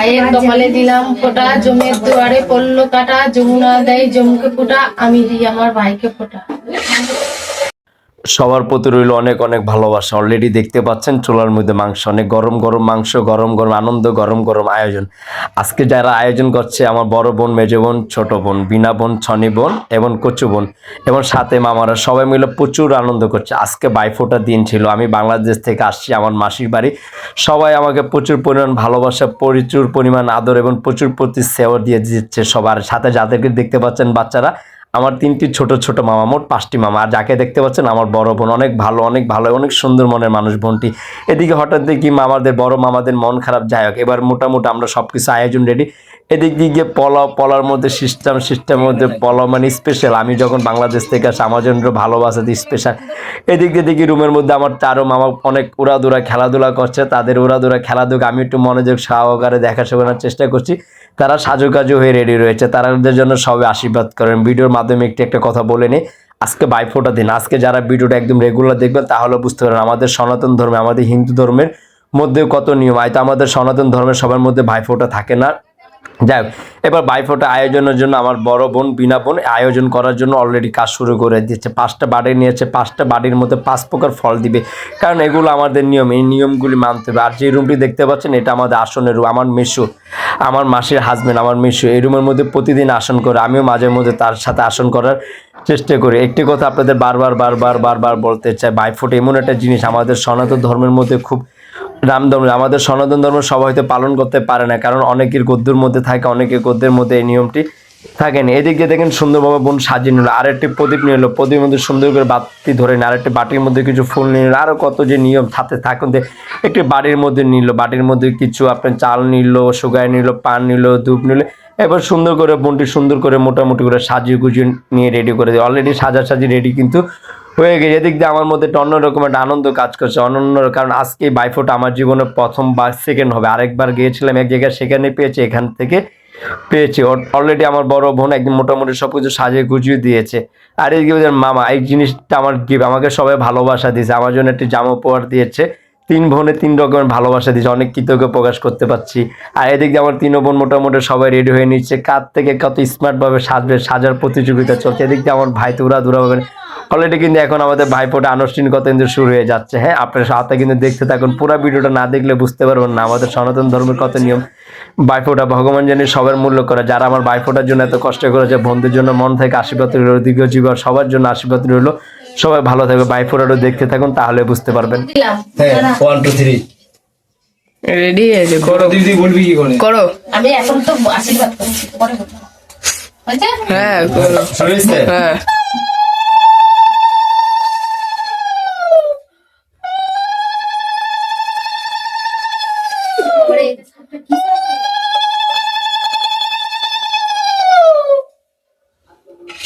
ভাইয়ের কপালে দিলাম ফোটা, জমের দুয়ারে পড়ল কাটা, যমুনা দেয় জমুকে ফোটা, আমি দিই আমার ভাইকে ফোঁটা। সবার প্রতি রইল অনেক অনেক ভালোবাসা। অলরেডি দেখতে পাচ্ছেন চুলার মধ্যে মাংস, অনেক গরম গরম মাংস, গরম গরম আনন্দ, গরম গরম আয়োজন। আজকে যারা আয়োজন করছে, আমার বড় বোন, মেজো বোন, ছোট বোন, বিনা বোন, ছনি বোন এবং কচু বোন এবং সাথে মামারা সবাই মিলে প্রচুর আনন্দ করছে। আজকে বাইফোটা দিন ছিল, আমি বাংলাদেশ থেকে আসছি, আমার মাসির বাড়ি। সবাই আমাকে প্রচুর পরিমাণ ভালোবাসা, প্রচুর পরিমাণ আদর এবং প্রচুর প্রতি সেবা দিয়ে দিচ্ছে সবার সাথে। যাদেরকে দেখতে পাচ্ছেন বাচ্চারা আমার তিনটি ছোট ছোট মামা, মোট পাঁচটি মামা। আর যাকে দেখতে পাচ্ছেন, আমার বড় বোন, অনেক ভালো অনেক ভালো, অনেক সুন্দর মনের মানুষ বোনটি। এদিকে হঠাৎ দেখি মামাদের, বড় মামাদের মন খারাপ। যাই হোক, এবার মোটামুটি আমরা সব কিছু আয়োজন রেডি এদিক দিয়ে পোলাও, পলার মধ্যে সিস্টেম সিস্টেমের মধ্যে পলা মানে স্পেশাল আমি যখন বাংলাদেশ থেকে আসি আমার জন্য ভালোবাসা দিই স্পেশাল এদিক দিয়ে দেখি রুমের মধ্যে আমার চারো মামা অনেক উড়াদুরা খেলাধুলা করছে। তাদের উড়াদুরা খেলাধুলা, আমি একটু মনোযোগ সহকারে দেখাশোনার চেষ্টা করছি। তারা সাজুকাজু হয়ে রেডি রয়েছে। তাদের জন্য সবাই আশীর্বাদ করেন। ভিডিওর মাধ্যমে একটি একটা কথা বলে নিই। আজকে বাইফোটা দিন। আজকে যারা ভিডিওটা একদম রেগুলার দেখবেন, তাহলে বুঝতে পারেন আমাদের সনাতন ধর্মে, আমাদের হিন্দু ধর্মের মধ্যে কত নিয়ম। হয়তো আমাদের সনাতন ধর্মের সবার মধ্যে ভাইফোঁটা থাকে না। যাই এবার বাইফোটা আয়োজনের জন্য আমার বড় বোন বিনা বোন আয়োজন করার জন্য অলরেডি কাজ শুরু করে দিয়েছে। পাঁচটা বাড়ি নিয়েছে, পাঁচটা বাড়ির মধ্যে পাঁচ প্রকার ফল দিবে। কারণ এগুলো আমাদের নিয়ম, এই নিয়মগুলি মানতে হবে। আর যে রুমটি দেখতে পাচ্ছেন, এটা আমাদের আসনের রুম আমার মেশু আমার মাসির হাজব্যান্ড আমার মেশু এই রুমের মধ্যে প্রতিদিন আসন করে। আমিও মাঝে মধ্যে তার সাথে আসন করার চেষ্টা করি। একটি কথা আপনাদের বারবার বারবার বারবার বলতে চাই, বাইফোট এমন একটা জিনিস আমাদের সনাতন ধর্মের মধ্যে খুব রাম ধর্ম, আমাদের সনাতন ধর্ম সবাই হয়তো পালন করতে পারে না, কারণ অনেকের গদ্যুর মধ্যে থাকে, অনেকের গদ্যের মধ্যে এই নিয়মটি থাকেনি এদিক দিয়ে দেখেন সুন্দরভাবে বোন সাজিয়ে নিল আর একটি প্রদীপ নিয়ে এলো, প্রদীপের মধ্যে সুন্দর করে বাতি ধরে নিল আর একটি বাটির মধ্যে কিছু ফুল নিয়ে নিল আরও কত যে নিয়ম থাকতে থাকুন একটি বাড়ির মধ্যে নিল বাটির মধ্যে কিছু আপনার চাল নিল সুগায় নিল, পান নিল, ধূপ নিল, এবার সুন্দর করে বোনটি সুন্দর করে মোটামুটি করে সাজিয়ে গুজিয়ে নিয়ে রেডি করে দিই অলরেডি সাজা সাজি রেডি কিন্তু হয়ে গেছে। এদিক দিয়ে আমার মধ্যে একটা অন্যরকম একটা আনন্দ কাজ করছে। অনন্য কারণ আজকে বাইফোটা আমার জীবনে প্রথম বা সেকেন্ড হবে। আরেকবার গিয়েছিলাম এক জায়গায়, সেখানে পেয়েছি, এখান থেকে পেয়েছি। অলরেডি আমার বড় বোন একদম মোটামুটি সব কিছু সাজিয়ে গুজিয়ে দিয়েছে। আর, এই মামা, এই জিনিসটা আমার গিফট আমাকে সবাই ভালোবাসা দিয়েছে। আমার জন্য একটি জামা উপহার দিয়েছে। তিন বোনে তিন রকমের ভালোবাসা দিয়েছে। অনেক কৃতজ্ঞ প্রকাশ করতে পারছি। আর এদিক দিয়ে আমার তিন বোন মোটামুটি সবাই রেডি হয়ে নিচ্ছে। কার থেকে কত স্মার্টভাবে সাজবে, সাজার প্রতিযোগিতা চলছে। এদিক দিয়ে আমার ভাই তো উড়া দুরা হবে অলরেডি কিন্তু এখন আমাদের ভাইফোঁটা আনুষ্ঠানিকতা কিন্তু শুরু হয়ে যাচ্ছে। হ্যাঁ আপনার সাথে কিন্তু দেখতে থাকুন পুরো ভিডিওটা না দেখলে বুঝতে পারবেন না। আমাদের সনাতন ধর্মের কত নিয়ম। বাইফোঁটা ভগবান জানি সবার মূল্য করে। যারা আমার বাইফোঁটার জন্য এত কষ্ট করেছে বন্ধুদের জন্য মন থেকে আশীর্বাদ রইল দীর্ঘ জীবন সবার জন্য আশীর্বাদ রইল সবাই ভালো থাকবে। বাইফোঁটাটা দেখতে থাকুন তাহলে বুঝতে পারবেন। হ্যাঁ ওয়ান টু থ্রি রেডি হয়েছে করো দিদি বলবি কি করে? করো। আমি এখন তো আশীর্বাদ করছি পরে হ্যাঁ করো। হ্যাঁ পরে এই সাপটা কি আছে?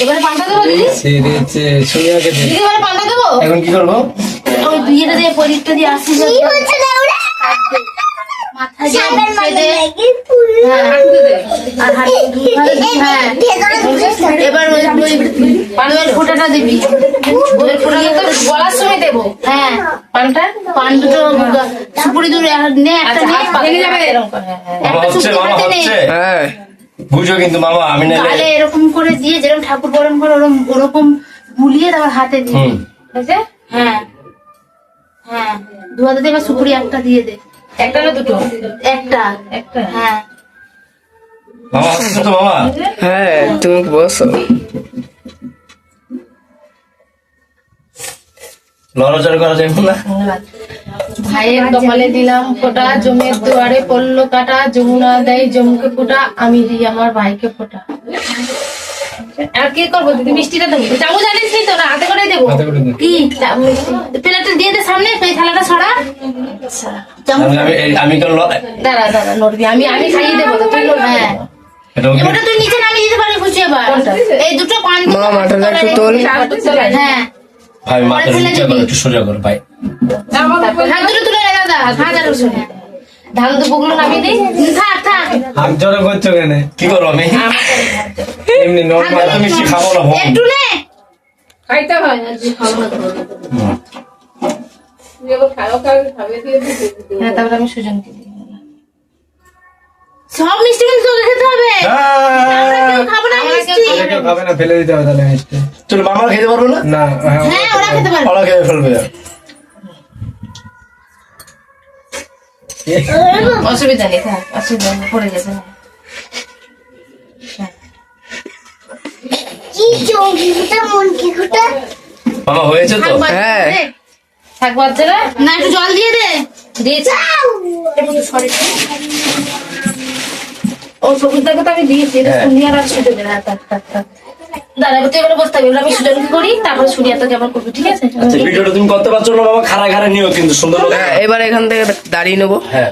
এবারে পাল্টা পাল্টা দেবো? এখন কি করব? ওই বিয়েটা দিয়ে পরীক্ষা দিয়ে আসি দিয়ে দে। হ্যাঁ, আর হাতে হ্যাঁ। এবার ওই পানের ফোঁটাটা দিবি। ওই ফোঁটাটা তো বলার সময় দেবো। হ্যাঁ। পানটা? পান দুটো সুপুরি দুটো নে একটা নে। ভেঙে যাবে। একটা হচ্ছে সুপুরি নে। হ্যাঁ। বুঝো কিন্তু মামা আমি তাহলে নালে এরকম করে দিয়ে যেরকম ঠাকুর বরণ করে ওরকম ওরকম বুলিয়ে তারপর হাতে দিয়ে ঠিক আছে হ্যাঁ। হ্যাঁ। দু হাতে বা এবার সুপুরি একটা দিয়ে দে। একটা না দুটো? একটা। একটা। হ্যাঁ। মামা তো মামা? হ্যাঁ তুমি বসো। নড়াচড়া করা যাবে না। ভাইয়ের কপালে দিলাম ফোঁটা জমের দুয়ারে পড়ল কাটা যমুনা দেয় জমকে ফোঁটা আমি দিই আমার ভাইকে ফোঁটা। আর কি করব? দিদি মিষ্টিটা দেবো চামচ জানিস নি তো না হাতে করে দেবো। কি? চা- প্লেটটা দিয়ে দে সামনে থালাটা ছড়া চামচ আমি দাঁড়া দাঁড়া নড়বি। আমি আমি খাইয়ে দেবো তুই হ্যাঁ। এটা ওটা তুই নিচে নামিয়ে দিতে পারবি খুশি এবার। এই দুটো পান মা, মাথাটা একটু তোল। হ্যাঁ। ভাই মাথা নিচে করো, একটু সোজা করো ভাই। হাত দুটো তুলে নে দাদা ভাজা রসুন ধান দুপুগুলো নামিয়ে দিই থাক থাক। হাত জড়ো করছ কেন? কি করো আমি? এমনি নর্মাল তো না। একটু নে। খাইতে হয় না যে খাব না তো। হ্যাঁ দিই সব মিষ্টি কিন্তু তোকে খেতে হবে। খাব না মিষ্টি। খাবে না ফেলে দিতে হবে তাহলে মিষ্টি। চলো মামা খেতে পারব না? না হ্যাঁ হ্যাঁ ওরা খেতে পারবে। ওরা খেয়ে ফেলবে। অসুবিধা নেই থাক অসুবিধা নেই পড়ে গেছে। মামা হয়েছে তো? হ্যাঁ। থাক বাচ্চারা না। একটু জল দিয়ে দে। দিয়েছি। ও সবুজটাকে তো আমি দিয়েছি এটা হ্যাঁ। সুনিয়ার আর সুজে দেবে থাক থাক থাক। দাঁড়া তুই এবারে বসতে আমি সুজনকে করি তারপরে সুনিয়া তোকে আবার করবি ঠিক আছে? আচ্ছা ভিডিওটা তুমি করতে পারছ না বাবা? খাড়া খাড়া নিও কিন্তু সুন্দর হ্যাঁ এবার এখান থেকে দাঁড়িয়ে নেব। হ্যাঁ।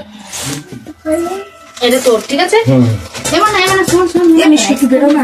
এটা তোর ঠিক আছে? এবার না এবার শোন শোন আমি শুধু বেরো না।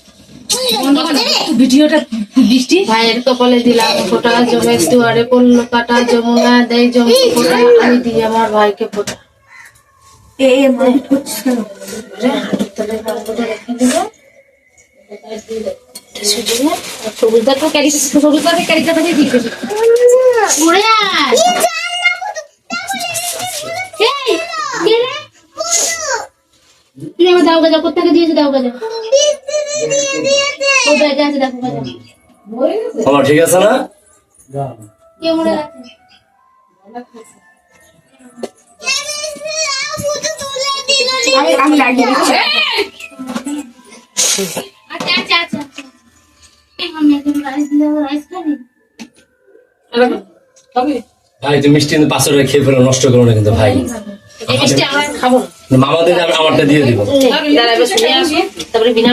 ভিডিওটা বৃষ্টি? ভাইয়ের কপালে দিলাম ফোটা জমে দুয়ারে পড়ল কাটা যমুনা দেয় জমে ফোটা আমি দিই আমার ভাইকে ফোটা। ক্যারি কথা দিয়ে আমার দাও গাজা কোথেকে দিয়েছে দাও গাজা ঠিক আছে না? আমি লাগিয়ে দিচ্ছি। আচ্ছা আচ্ছা আচ্ছা ভাই তুমি মিষ্টি কিন্তু পাঁচশো খেয়ে ফেলো নষ্ট করো না কিন্তু ভাই। এই মিষ্টি আমরা খাব? না মামা দিলে আমারটা দিয়ে দিব। তারপরে বিনা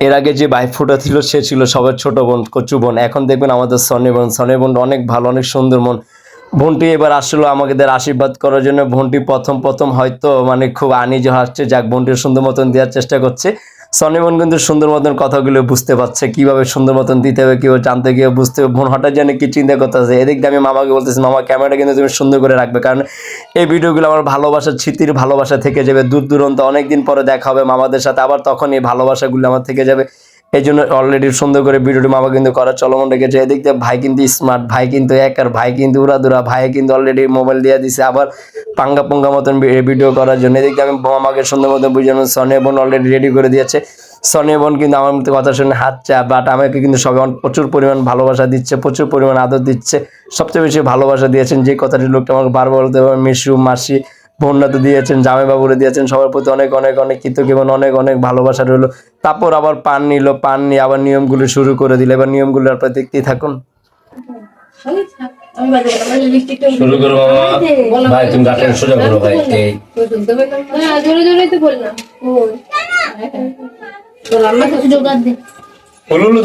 এর আগে যে বাইফোটা ছিল, সে ছিল সবার ছোট বোন, কচু বোন। এখন দেখবেন আমাদের সনি বোন সনি বোন অনেক ভালো, অনেক সুন্দর বোন। বোনটি এবার আসলো আমাদের আশীর্বাদ করার জন্য। বোনটি প্রথম প্রথম হয়তো মানে খুব আনিজ হাসছে, যাক বোনটির সুন্দর মতন দেওয়ার চেষ্টা করছে। সনি বোন কিন্তু সুন্দর মতন কথাগুলো বুঝতে পারছে, কীভাবে সুন্দর মতন দিতে হবে, কীভাবে জানতে গিয়ে বুঝতে হবে। মন হঠাৎ জানে কি চিন্তা করতেছে। এদিক দিয়ে আমি মামাকে বলতেছি, মামা, ক্যামেরাটা কিন্তু তুমি সুন্দর করে রাখবে। কারণ এই ভিডিওগুলো আমার ভালোবাসা ছিতির ভালোবাসা থেকে যাবে। দূর দূরান্ত অনেকদিন পরে দেখা হবে মামাদের সাথে। আবার তখন এই ভালোবাসাগুলো আমার থেকে যাবে। এই জন্য অলরেডি সুন্দর করে ভিডিওটি মামা কিন্তু করার চলমান রেখেছে। এদিক দিয়ে ভাই কিন্তু স্মার্ট ভাই কিন্তু এক আর ভাই কিন্তু উড়াদুরা, ভাই কিন্তু অলরেডি মোবাইল দিয়ে দিছে আবার পাঙ্গা পুঙ্গা মতন ভিডিও করার জন্য। এদিক আমি মামাকে সুন্দর মতন বুঝানো সনি বোন অলরেডি রেডি করে দিয়েছে। সনি বোন কিন্তু আমার মতো কথা শুনে হাঁটছে বাট আমাকে কিন্তু সবাই প্রচুর পরিমাণ ভালোবাসা দিচ্ছে, প্রচুর পরিমাণ আদর দিচ্ছে। সবচেয়ে বেশি ভালোবাসা দিয়েছেন যে কথাটি লোকটা আমাকে বারবার বলতে পারে মিশু মাসি। বন্যা তো দিয়েছেন জামাইবাবুরে দিয়েছেন সবার প্রতি অনেক অনেক অনেক কৃতজ্ঞ এবং অনেক অনেক ভালোবাসা রইল। তারপর আবার পান নিল পান নিয়ে আবার নিয়মগুলো শুরু করে দিল। এবার নিয়মগুলো আপনারা দেখতেই থাকুন। শুরু করো বাবা। ভাই তুমি গাটেন সোজা করো ভাই জোরে জোরে তো বললাম আমরা কিছু জোগাড় দে হলুলু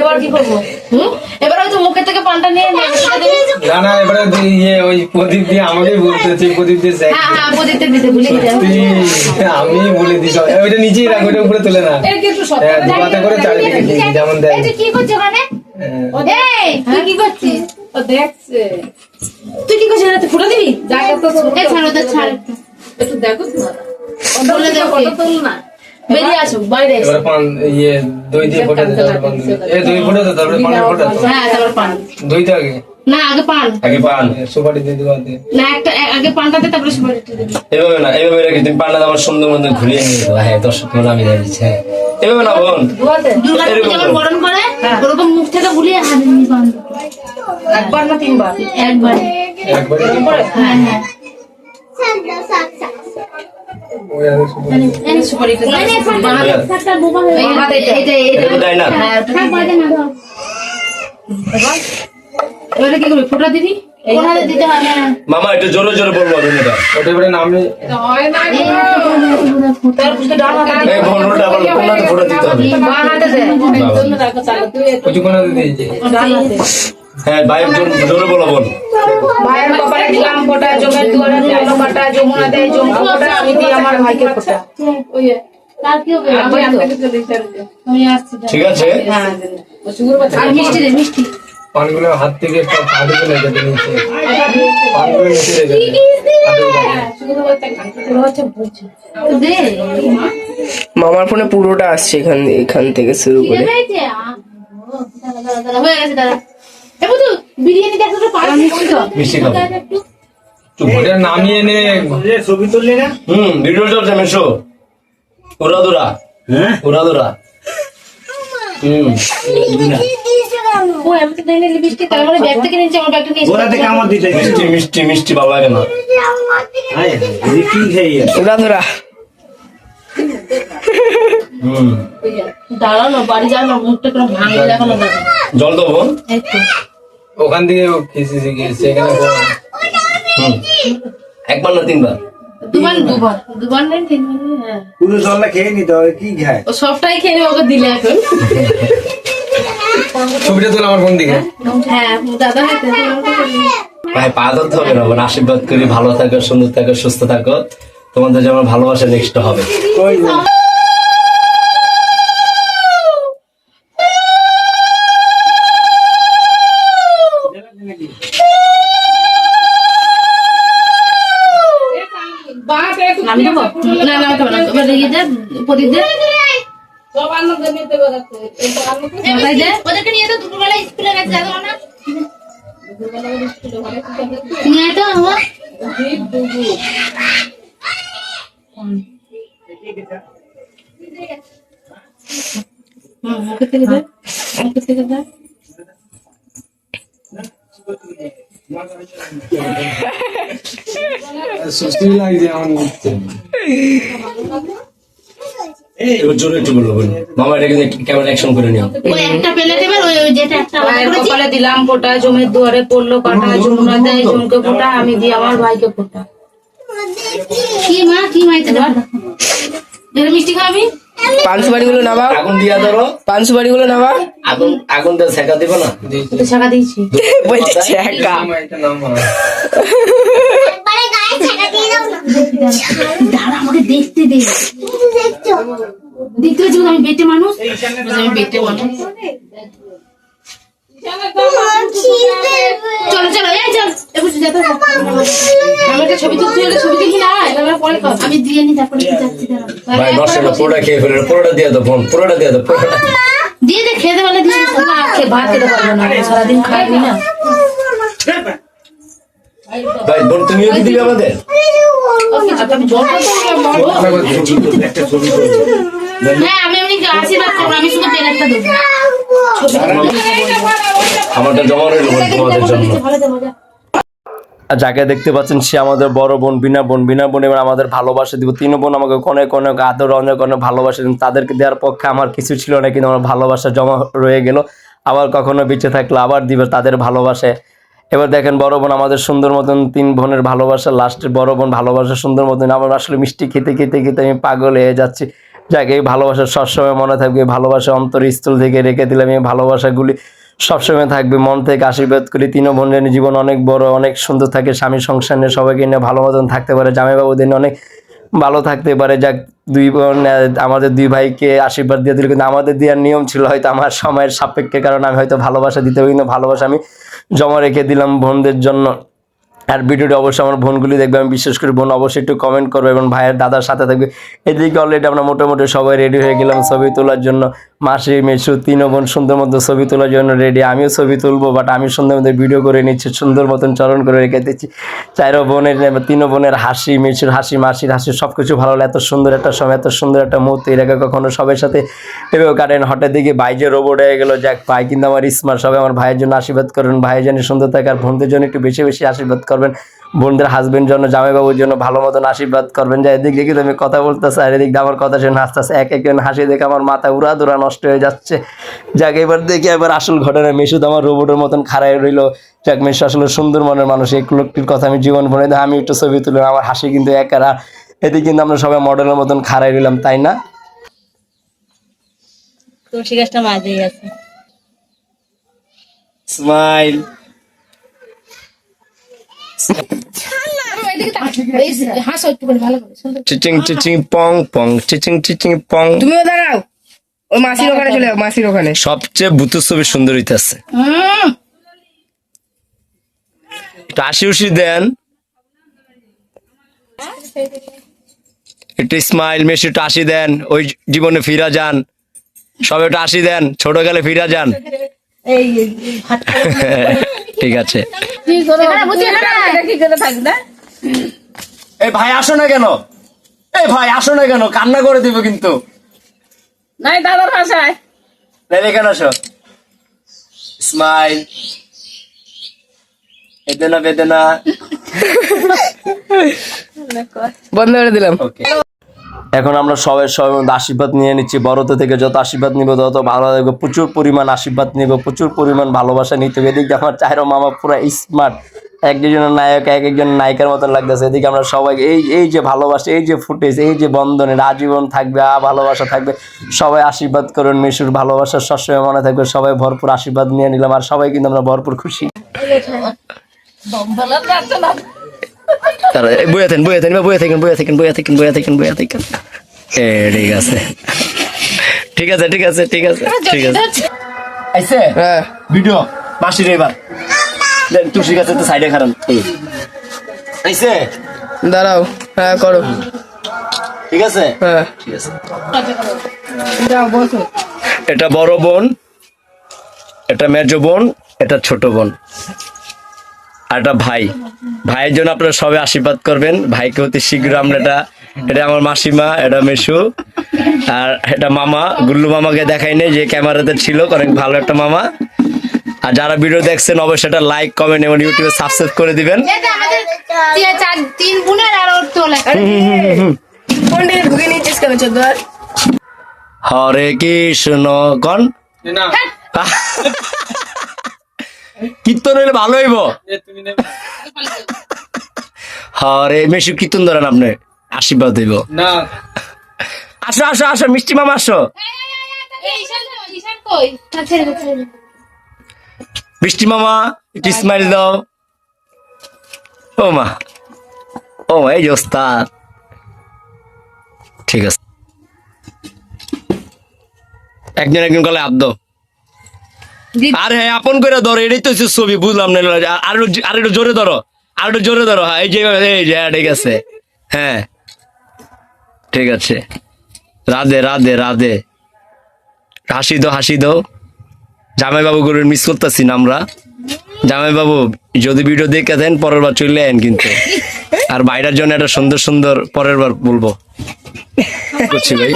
এবার কি করব হুম এবার হয়তো মুখের থেকে পানটা নিয়ে নেবে সেটা দেবে। না না এবারে তুই ইয়ে ওই প্রদীপ দিয়ে আমাকে বলতেছি প্রদীপ দিয়ে দেখ। হ্যাঁ হ্যাঁ দিতে ভুলে গেছে। আমি বলে দিস ওইটা নিচেই রাখ ওইটা উপরে তুলে না। এর একটু সব হ্যাঁ দুপাতে করে চারিদিকে যেমন দেখ কি হ্যাঁ। এই তুই কি করছিস? ও দেখছে। তুই কি করছিস তুই ফুটো দিবি? জায়গা তো ছাড়। একটু। দেখো তো। বলে দে কত তুল না বেরিয়ে আসো বাইরে এসো। পান ইয়ে দই দিয়ে ফোটে দে তারপরে পান। দিবি। এ দই ফোটে দে তারপরে পান ফোটে। হ্যাঁ তারপর পান। দইটা আগে। না আগে পান। আগে পান। সুপারি দিয়ে দিবা না একটা আগে পানটা দে তারপরে দিবি। এভাবে না এভাবে রেখে তুমি আমার সুন্দর মতন ঘুরিয়ে নিয়ে দেবো হ্যাঁ দর্শক তোমরা আমি দিয়ে দিচ্ছি হ্যাঁ। এভাবে না বোন? দুর্গা যেমন করো। করে ওরকম মুখ থেকে বুলিয়ে হাতে নিয়ে পান। একবার না তিনবার? একবার। একবারে হ্যাঁ হ্যাঁ। সাদা সাদা এনে সুপারি একটু দাও। বাঁ হাতে- এই হাতে এটা- এটা- এটা- এবারে কি করবি? ফোটা দিবি? কোন দিতে হবে। হ্যাঁ। মামা একটু জোরে জোরে বলব এটা ওটা এবারে নামে হয় না এই বুঝতে ডান হাতে এই ভন্ডটা আবার কোন হাতে ফোটা দিতে হবে। বাঁ হাতে দে। জন্য রাখো চালু তুই একটু কিছু কোনো দিয়েছে। ডান হাতে। হ্যাঁ ভাই জোর- জোরে বলো বল। ভাইয়ের কপালে দিলাম ফোটা জমের দুয়ারে দিলাম কাটা যমুনা দেয় জমকা ফোটা আমি দিই আমার ভাইকে ফোটা। ওই তার কি হবে? আমি আপনাকে তো দিতে হবে। আমি আসছি দাঁড়া। ঠিক আছে। হ্যাঁ মিষ্টি দে মিষ্টি। পানগুলো হাত থেকে চলে যেতে নিচে। পানগুলো নিচে রেখে মামার ফোনে পুরোটা আসছে এখান এখান থেকে শুরু করে। হয়ে নামিয়ে নে। হুম ভিডিও চলছে মেশো। ওরা দোরা। ওরা দোরা। হুম। ও আমি তো দেয়নি লিপস্টিক তার মানে ব্যাগ থেকে নিয়েছি আমার ব্যাগটা নিয়ে এসেছি। মিষ্টি মিষ্টি মিষ্টি ভালো লাগে না। ওরা ধরা হুম। বাড়ি যাও না মুখটা কোনো ভাঙলে দেখো না। দেখো জল দেবো ওখান থেকে এখানে একবার না তিনবার? দুবার দুবার। দুবার নেই তিনবার হ্যাঁ। পুরো জলটা খেয়ে নিতে হবে কি খায় ও সবটাই খেয়ে নেবে, ওকে দিলে এখন। ছবিটা তোলা আমার ফোন দিকে হ্যাঁ ভাই পা ধরতে হবে না বোন আশীর্বাদ করি ভালো থাকো সুন্দর থাকো সুস্থ থাকো তোমাদের যেমন ভালোবাসা নেক্সট হবে না না ইয়ে দে প্রদীপ দে সব আন্ন জন্য দেবো রাখতে একটু আন্ন তো মাথায় দে ওদেরকে নিয়ে তো দুপুরবেলা স্কুলে গেছে যাব নিয়ে তো লাগছে আমার জোরে একটু বলব বোন মামা এটা কিন্তু কেমন অ্যাকশন করে নিও। ওই একটা প্লেট এবার ওই ওই যেটা একটা আলাদা কপালে দিলাম ফোটা জমের দুয়ারে পড়ল কাটা যমুনা দেয় জমকে ফোটা আমি দিই আমার ভাইকে ফোটা। কি মা কি মাইতে দেওয়া এর মিষ্টি খাবি পান সুপারি গুলো নামা। আগুন দিয়া ধরো। পান সুপারি গুলো নামা। আগুন আগুন দিয়ে শেখা দিব না? তো দিয়েছি। বলছে এটা নাম একবারে গায়ে ছাকা দিয়ে দাও না দাঁড়া আমাকে দেখতে দে। দেখতে পাচ্ছি আমি বেটে মানুষ? আমি বেটে মানুষ। চলো চলো এই চল। এবার যেতে হবে। আমি একটা ছবি তুলতে হলে ছবি তুলবি না পরে আমি দিয়ে নি তারপরে যাচ্ছি ভাই নষ্ট পুরোটা খেয়ে ফেলে পুরোটা দিয়ে দাও পুরোটা দিয়ে দাও পুরোটা। দিয়ে দে খেতে পারলে দিয়ে দে। না খেয়ে ভাত খেতে পারব না সারাদিন খাইনি না। ভাই বোন তুমিও কি দিবে। আমাদের আমারটা জমা রইল তোমাদের জন্য। যাকে দেখতে পাচ্ছেন সে আমাদের বড় বোন বিনা বোন বিনা বোন এবার আমাদের ভালোবাসা দিব। তিন বোন আমাকে অনেক অনেক আদর অনেক অনেক ভালোবাসা দিন তাদেরকে দেওয়ার পক্ষে আমার কিছু ছিল না কিন্তু আমার ভালোবাসা জমা রয়ে গেল। আবার কখনো বেঁচে থাকলে আবার দিবে তাদের ভালোবাসে এবার দেখেন বড় বোন আমাদের সুন্দর মতন তিন বোনের ভালোবাসা লাস্টের বড় বোন ভালোবাসা, সুন্দর মতন আমার আসলে মিষ্টি খেতে খেতে খেতে আমি পাগল হয়ে যাচ্ছি। যাকে, এই ভালোবাসা সবসময় মনে থাকবে ভালোবাসা অন্তরস্থল থেকে রেখে দিলাম, এই ভালোবাসাগুলি সবসময় থাকবে, মন থেকে আশীর্বাদ করি। তিন বোনের জীবন অনেক বড়, অনেক সুন্দর থাকে, স্বামী সংসার নিয়ে সবাইকে নিয়ে ভালো মতন থাকতে পারে, জামাইবাবুদের অনেক ভালো থাকতে পারে। যাক, দুই বোন আমাদের দুই ভাইকে আশীর্বাদ দিয়ে দিল, কিন্তু আমাদের দেওয়ার নিয়ম ছিল হয়তো আমার সময়ের সাপেক্ষে, কারণ আমি হয়তো ভালোবাসা দিতে পারি কিন্তু ভালোবাসা আমি জমা রেখে দিলাম বোনদের জন্য। আর ভিডিওটি অবশ্যই আমার বোনগুলি দেখবে, আমি বিশেষ করে বোন অবশ্যই একটু কমেন্ট করবে এবং ভাইয়ের দাদার সাথে থাকবে। এদিকে অলরেডি আমরা মোটামুটি সবাই রেডি হয়ে গেলাম ছবি তোলার জন্য। মাসি মেসু তিন বোন সুন্দর মতো ছবি তোলার জন্য রেডি আমিও ছবি তুলবো বাট আমি সুন্দর মতো ভিডিও করে নিচ্ছি, সুন্দর মতন চরণ করে রেখে দিচ্ছি। চারো বোনের তিন বোনের হাসি মেসুর হাসি, মাসির হাসি সব কিছু ভালো লাগে। এত সুন্দর একটা সময়, এত সুন্দর একটা মুহূর্ত, এর আগে কখনো সবার সাথে এভাবে কাটেন হঠাৎ দিকে ভাই যে রোবট হয়ে গেলো, যাক ভাই, কিন্তু আমার স্মার্ট সবাই আমার ভাইয়ের জন্য আশীর্বাদ করবেন ভাইয়ের জন্য সুন্দর থাকে আর বোনদের জন্য একটু বেশি বেশি আশীর্বাদ করবেন বোনদের হাজবেন্ড জন্য জামাইবাবুর জন্য ভালো মতন আশীর্বাদ করবেন। যে এদিক দেখি তুমি কথা বলতেছে আর এদিক আমার কথা শুনে হাসতেছে। এক একজন হাসি দেখে আমার মাথা উড়া দুরা নষ্ট হয়ে যাচ্ছে। যাক এবার দেখি এবার আসল ঘটনা। মেশুদ আমার রোবটের মতন খাড়াই রইল। যাক মেশু আসলে সুন্দর মনের মানুষ। এই লোকটির কথা আমি জীবন বনে আমি একটু ছবি তুললাম। আমার হাসি কিন্তু একারা এদিকে কিন্তু আমরা সবাই মডেলের মতন খাড়াই রইলাম তাই না? তুলসী গাছটা মাঝেই আছে। স্মাইল হাসো একটু করে ভালো করে সুন্দর চিচিং চিচিং পং পং চিচিং চিচিং পং তুমিও দাঁড়াও। ওই মাসির ওখানে চলে মাসির ওখানে। সবচেয়ে ভূতের ছবি সুন্দর হইতেছে। একটু হাসি উসি দেন। একটু স্মাইল মেশি একটু হাসি দেন। ওই জীবনে ফিরা যান। সবাই একটু হাসি দেন। ছোট গেলে ফিরা যান। ঠিক আছে। এই ভাই আসো না কেন? এই ভাই আসো না কেন? কান্না করে দিব কিন্তু। নাই দাদার ভাষায় নাইলে কেন আসো। স্মাইল। বেদনা বেদনা। বন্ধ করে দিলাম। ওকে এখন আমরা সবাই সবাই আশীর্বাদ নিয়ে নিচ্ছি। বড়তে থেকে যত আশীর্বাদ নিব, তত ভালো লাগবে। প্রচুর পরিমাণ আশীর্বাদ নিব, প্রচুর পরিমাণ ভালোবাসা নিতে হবে। এদিকে আমার চাইরো মামা পুরো স্মার্ট এক একজনের নায়ক, এক একজন নায়িকার মতন লাগতেছে। এদিকে আমরা সবাই এই এই যে ভালোবাসা, এই যে ফুটেজ, এই যে বন্ধনের আজীবন থাকবে, আ ভালোবাসা থাকবে। সবাই আশীর্বাদ করুন, মিশুর ভালোবাসা সবসময় মনে থাকবে। সবাই ভরপুর আশীর্বাদ নিয়ে নিলাম, আর সবাই কিন্তু আমরা ভরপুর খুশি। তারা বইয়া থাকেন বইয়া থাকেন বইয়া থাকেন বইয়া থাকেন বইয়া থাকেন বইয়া থাকেন বইয়া থাকেন। এ ঠিক আছে। ঠিক আছে ঠিক আছে ঠিক আছে ঠিক আছে। আইছে? হ্যাঁ। ভিডিও? মাসির এবার। দেন তুলসী গাছে তো সাইডে খারান আইছে? দাঁড়াও হ্যাঁ করো। ঠিক আছে? হ্যাঁ। ঠিক আছে। এটা বড় বোন এটা মেজ বোন এটা ছোট বোন। আর এটা ভাই। ভাইয়ের জন্য আপনারা সবাই আশীর্বাদ করবেন। ভাইকে অতি শীঘ্র আমরা এটা এটা আমার মাসিমা এটা মেশু। আর এটা মামা গুল্লু মামাকে দেখাই নেই যে ক্যামেরাতে ছিল অনেক ভালো একটা মামা। আর যারা ভিডিও দেখছেন অবশ্যই এটা লাইক কমেন্ট এবং ইউটিউবে সাবস্ক্রাইব করে দিবেন। হরে কৃষ্ণ কন? না। কীর্তন হইলে ভালো হইব? হরে মেশু কীর্তন ধরেন আপনি আশীর্বাদ হইব। না। আসো আসো আসো মিষ্টি মামা আসো। মিষ্টি মামা একটু স্মাইল দাও। ও মা ও মা এই ওস্তাদ। ঠিক আছে। একজন একজন গলে আব্দ আরে হ্যাঁ আপন করে ধরো এটাই তো ছবি বুঝলাম না আর- আর একটু- জোরে ধরো আর একটু জোরে ধরো। হ্যাঁ এই যে এই যে হ্যাঁ, ঠিক আছে। হ্যাঁ ঠিক আছে। রাধে রাধে রাধে। হাসি দাও হাসি দো জামাই বাবু গরুর মিস করতেছি না আমরা। জামাই বাবু যদি ভিডিও দেখে দেন পরের বার চলে আইন কিন্তু। আর বাইরের জন্য একটা সুন্দর সুন্দর পরের বার বলব। করছি ভাই?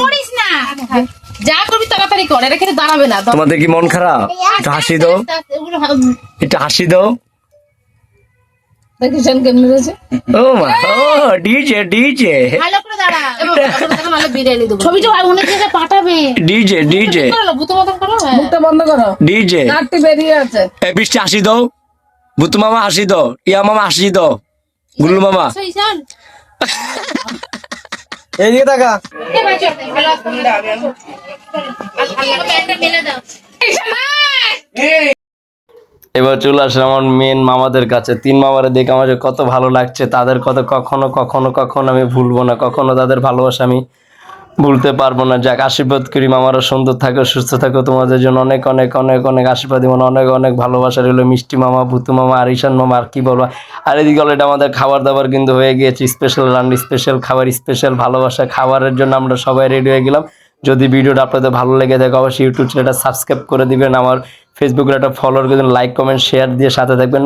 যা করবি তাড়াতাড়ি কর এটা কিন্তু দাঁড়াবে না তোমাদের কি মন খারাপ? একটু হাসি দাও। একটু হাসি দাও। ও মা ও ডিজে ডিজে ভালো করে দাঁড়া ভালো বিরিয়ানি দেবো। ছবি অনেক জায়গায় পাঠাবে। ডিজে ডিজে করো ভূত মতন করো। মুখটা বন্ধ করো। ডিজে নাকটি বেরিয়ে আছে। এই বৃষ্টি হাসি দাও। ভুতু মামা হাসি দাও। ইয়া মামা হাসি দাও। গুল্লু মামা। এবার চলে আসলাম আমার মেন মামাদের কাছে। তিন মামারে দেখে আমার কত ভালো লাগছে, তাদের কত কখনো কখনো কখনো আমি ভুলবো না, কখনো তাদের ভালোবাসা আমি ভুলতে পারব না। যাক, আশীর্বাদ করি, মামারা সুন্দর থাকো, সুস্থ থাকো। তোমাদের জন্য অনেক অনেক অনেক অনেক আশীর্বাদ দিব, অনেক অনেক ভালোবাসা রইল। মিষ্টি মামা, ভুতু মামা আর ঈশান মামা, আর কি বলব। আর এদিকে অলরেডি আমাদের খাবার দাবার কিন্তু হয়ে গিয়েছে। স্পেশাল রান্না স্পেশাল খাবার স্পেশাল ভালোবাসা খাবারের জন্য আমরা সবাই রেডি হয়ে গেলাম। যদি ভিডিওটা আপনাদের ভালো লেগে থাকে, অবশ্যই ইউটিউব চ্যানেলটা সাবস্ক্রাইব করে দিবেন। আমার ফেসবুকের একটা ফলোয়ার করে লাইক কমেন্ট শেয়ার দিয়ে সাথে থাকবেন।